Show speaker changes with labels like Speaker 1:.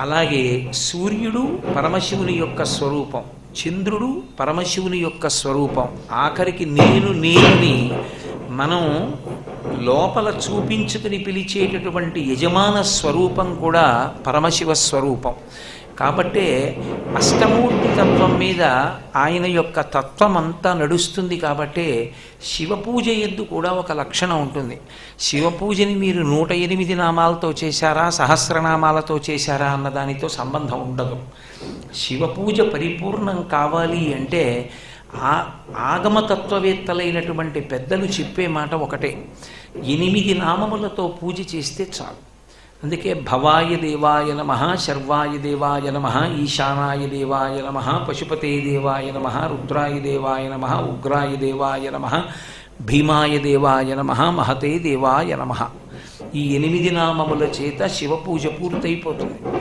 Speaker 1: అలాగే సూర్యుడు పరమశివుని యొక్క స్వరూపం చంద్రుడు పరమశివుని యొక్క స్వరూపం. ఆఖరికి నేను నేనుని మనం లోపల చూపించుకుని పిలిచేటటువంటి యజమాన స్వరూపం కూడా పరమశివ స్వరూపం. కాబట్టే అష్టమూర్తి తత్వం మీద ఆయన యొక్క తత్వం అంతా నడుస్తుంది కాబట్టే శివపూజ ఎద్దు ఎందు కూడా ఒక లక్షణం ఉంటుంది. శివపూజని మీరు నూట ఎనిమిది నామాలతో చేశారా సహస్రనామాలతో చేశారా అన్న దానితో సంబంధం ఉండదు. శివపూజ పరిపూర్ణం కావాలి అంటే ఆ ఆగమతత్వవేత్తలైనటువంటి పెద్దలు చెప్పే మాట ఒకటే. ఎనిమిది నామములతో పూజ చేస్తే చాలు. అందుకే భవాయ దేవాయ నమ శర్వాయ దేవాయ నమ ఈశానాయ దేవాయ నమ పశుపతే దేవాయ నమ రుద్రాయ దేవాయ నమ ఉగ్రాయ దేవాయ నమ భీమాయ దేవాయ నమ మహతే దేవాయ నమ. ఈ ఎనిమిది నామముల చేత శివ పూజ పూర్తయిపోతుంది.